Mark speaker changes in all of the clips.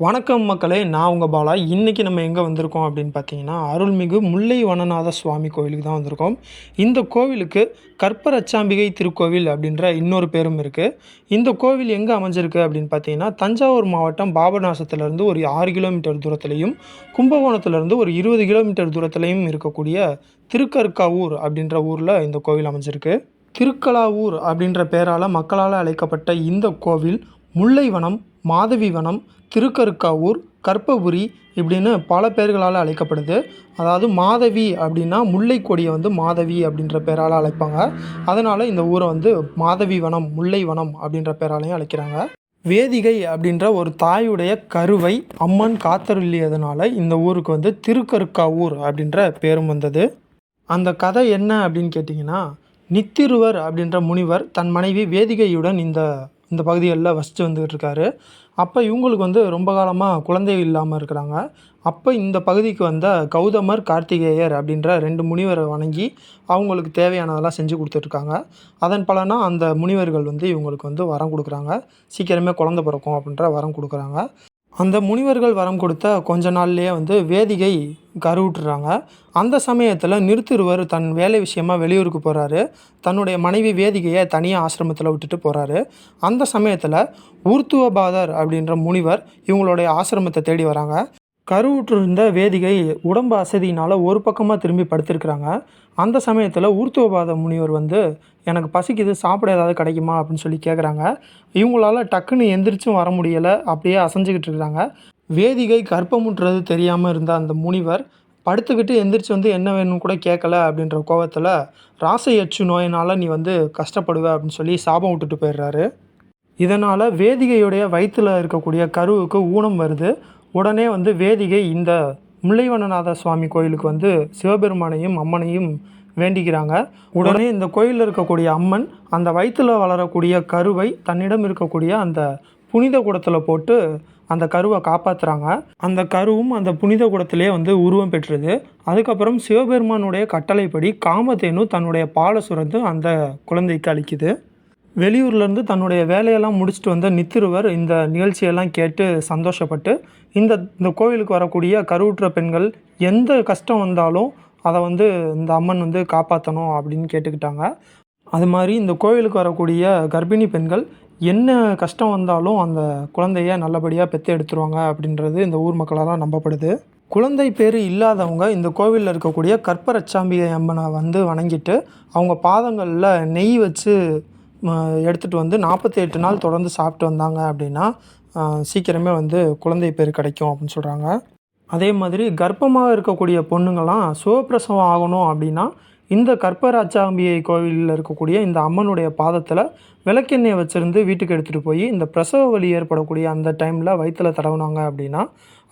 Speaker 1: வணக்கம் மக்களே நான் உங்கள் பாலா. இன்றைக்கி நம்ம எங்கே வந்திருக்கோம் அப்படின்னு பார்த்தீங்கன்னா அருள்மிகு முல்லை வனநாத சுவாமி கோவிலுக்கு தான் வந்திருக்கோம். இந்த கோவிலுக்கு கற்பரச்சாம்பிகை திருக்கோவில் அப்படின்ற இன்னொரு பேரும் இருக்குது இந்த கோவில் எங்கே அமைஞ்சிருக்கு அப்படின்னு பார்த்தீங்கன்னா தஞ்சாவூர் மாவட்டம் பாபநாசத்துலேருந்து ஒரு ஆறு கிலோமீட்டர் தூரத்துலையும் கும்பகோணத்துலேருந்து ஒரு இருபது கிலோமீட்டர் தூரத்துலையும் இருக்கக்கூடிய திருக்கற்காவூர் அப்படின்ற ஊரில் இந்த கோவில் அமைஞ்சிருக்கு. திருக்கலாவூர் அப்படின்ற பெயரால் மக்களால் அழைக்கப்பட்ட இந்த கோவில் முல்லைவனம் மாதவி வனம் திருக்கருக்காவூர் கற்பபுரி இப்படின்னு பல பேர்களால் அழைக்கப்படுது. அதாவது மாதவி அப்படின்னா முல்லை கொடியை வந்து மாதவி அப்படின்ற பெயரால் அழைப்பாங்க. அதனால் இந்த ஊரை வந்து மாதவி வனம் முல்லை வனம் அப்படின்ற பெயராலையும் அழைக்கிறாங்க. வேதிகை அப்படின்ற ஒரு தாயுடைய கருவை அம்மன் காத்தருளியதுனால இந்த ஊருக்கு வந்து திருக்கருக்காவூர் அப்படின்ற பேரும் வந்தது. அந்த கதை என்ன அப்படின்னு கேட்டிங்கன்னா நித்திருவர் அப்படின்ற முனிவர் தன் மனைவி வேதிகையுடன் இந்த இந்த பகுதிகளில் வசித்து வந்துக்கிட்டு இருக்காரு அப்போ இவங்களுக்கு வந்து ரொம்ப காலமாக குழந்தை இல்லாமல் இருக்கிறாங்க. அப்போ இந்த பகுதிக்கு வந்த கௌதமர் கார்த்திகேயர் அப்படின்ற ரெண்டு முனிவரை வணங்கி அவங்களுக்கு தேவையானதெல்லாம் செஞ்சு கொடுத்துட்ருக்காங்க. அதன் பலனாக அந்த முனிவர்கள் வந்து இவங்களுக்கு வந்து வரம் கொடுக்குறாங்க. சீக்கிரமே குழந்த பிறக்கும் அப்படின்ற வரம் கொடுக்குறாங்க. அந்த முனிவர்கள் வரம் கொடுத்த கொஞ்ச நாள்லேயே வந்து வேதிகை கருவுட்டுறாங்க அந்த சமயத்தில் நிறுத்திருவர் தன் வேலை விஷயமா வெளியூருக்கு போகிறாரு தன்னுடைய மனைவி வேதிகையை தனியாக ஆசிரமத்தில் விட்டுட்டு போகிறாரு அந்த சமயத்தில் ஊர்த்துவபாதர் அப்படின்ற முனிவர் இவங்களுடைய ஆசிரமத்தை தேடி வராங்க. கருவுற்றிருந்த வேதிகை உடம்பு அசதியினால் ஒரு பக்கமாக திரும்பி படுத்திருக்கிறாங்க. அந்த சமயத்தில் ஊர்த்துவபாத முனிவர் வந்து எனக்கு பசிக்குது சாப்பிட ஏதாவது கிடைக்குமா? அப்படின்னு சொல்லி கேட்குறாங்க இவங்களால டக்குன்னு எந்திரிச்சும் வர முடியலை அப்படியே அசைஞ்சிக்கிட்டு இருக்கிறாங்க வேதிகை கற்பமுற்றது தெரியாமல் இருந்த அந்த முனிவர் படுத்துக்கிட்டு எந்திரிச்சு வந்து என்ன வேணும்னு கூட கேட்கல அப்படின்ற கோவத்தில் ராசையச்சு நோயினால் நீ வந்து கஷ்டப்படுவ அப்படின்னு சொல்லி சாபம் விட்டுட்டு போயிடுறாரு. இதனால் வேதிகையுடைய வயிற்றில் இருக்கக்கூடிய கருவுக்கு ஊனம் வருது. உடனே வந்து வேதிகை இந்த முல்லைவனநாத சுவாமி கோயிலுக்கு வந்து சிவபெருமானையும் அம்மனையும் வேண்டிக்கிறாங்க. உடனே இந்த கோயிலில் இருக்கக்கூடிய அம்மன் அந்த வயிற்றில் வளரக்கூடிய கருவை தன்னிடம் இருக்கக்கூடிய அந்த புனித குடத்தில் போட்டு அந்த கருவை காப்பாற்றுறாங்க அந்த கருவும் அந்த புனித குடத்திலே வந்து உருவம் பெற்றுது. அதுக்கப்புறம் சிவபெருமானுடைய கட்டளைப்படி காமதேனு தன்னுடைய பாலை சுரந்து அந்த குழந்தைக்கு அளிக்குது. வெளியூர்லேருந்து தன்னுடைய வேலையெல்லாம் முடிச்சுட்டு வந்த நித்திருவர் இந்த நிகழ்ச்சியெல்லாம் கேட்டு சந்தோஷப்பட்டு இந்த இந்த கோவிலுக்கு வரக்கூடிய கருவுற்ற பெண்கள் எந்த கஷ்டம் வந்தாலும் அதை வந்து இந்த அம்மன் வந்து காப்பாற்றணும் அப்படின்னு கேட்டுக்கிட்டாங்க. அது மாதிரி இந்த கோவிலுக்கு வரக்கூடிய கர்ப்பிணி பெண்கள் என்ன கஷ்டம் வந்தாலும் அந்த குழந்தைய நல்லபடியாக பெற்று எடுத்துருவாங்க அப்படின்றது இந்த ஊர் மக்களால் நம்பப்படுது. குழந்தை பேர் இல்லாதவங்க இந்த கோவிலில் இருக்கக்கூடிய கற்பரச்சாம்பிகை அம்மனை வந்து வணங்கிட்டு அவங்க பாதங்களில் நெய் வச்சு எடுத்துகிட்டு வந்து நாற்பத்தி எட்டு நாள் தொடர்ந்து சாப்பிட்டு வந்தாங்க அப்படின்னா சீக்கிரமே வந்து குழந்தை பேர் கிடைக்கும் அப்படின்னு சொல்கிறாங்க அதே மாதிரி கர்ப்பமாக இருக்கக்கூடிய பொண்ணுங்கள்லாம் சுகப்பிரசவம் ஆகணும் அப்படின்னா இந்த கற்பராச்சாம்பியை கோவிலில் இருக்கக்கூடிய இந்த அம்மனுடைய பாதத்தில் விளக்கெண்ணெயை வச்சுருந்து வீட்டுக்கு எடுத்துகிட்டு போய் இந்த பிரசவ வலி ஏற்படக்கூடிய அந்த டைமில் வயிற்றில் தடவுனாங்க அப்படின்னா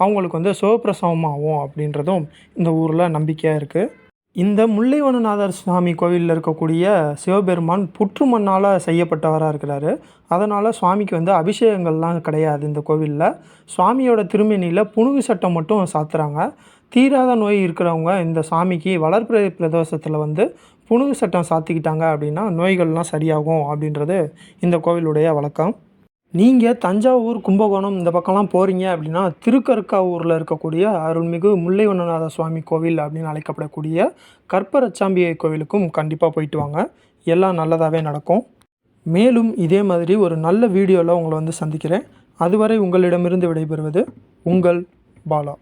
Speaker 1: அவங்களுக்கு வந்து சிவப்பிரசவமாகும் ஆகும் அப்படின்றதும் இந்த ஊரில் நம்பிக்கையாக இருக்குது இந்த முல்லைவனநாதர் சுவாமி கோவிலில் இருக்கக்கூடிய சிவபெருமான் புற்று மண்ணால் செய்யப்பட்டவராக இருக்கிறாரு. அதனால் சுவாமிக்கு வந்து அபிஷேகங்கள்லாம் கிடையாது இந்த கோவிலில். சுவாமியோட திருமணியில் புணுகு சட்டம் மட்டும் சாத்துறாங்க. தீராத நோய் இருக்கிறவங்க இந்த சாமிக்கு வளர்ப்பிறை பிரதோஷத்தில் வந்து புணுகு சட்டம் சாத்திக்கிட்டாங்க அப்படின்னா நோய்கள்லாம் சரியாகும் அப்படின்றது இந்த கோவிலுடைய வழக்கம். நீங்கள் தஞ்சாவூர் கும்பகோணம் இந்த பக்கம்லாம் போகிறீங்க அப்படின்னா திருக்கருக்காவூரில் இருக்கக்கூடிய அருள்மிகு முல்லைவண்ணநாத சுவாமி கோவில் அப்படின்னு அழைக்கப்படக்கூடிய கற்பரச்சாம்பிகை கோவிலுக்கும் கண்டிப்பாக போயிட்டு வாங்க. எல்லாம் நல்லதாகவே நடக்கும். மேலும் இதே மாதிரி ஒரு நல்ல வீடியோவில் உங்களை வந்து சந்திக்கிறேன். அதுவரை உங்களிடமிருந்து விடைபெறுவது உங்கள் பாலா.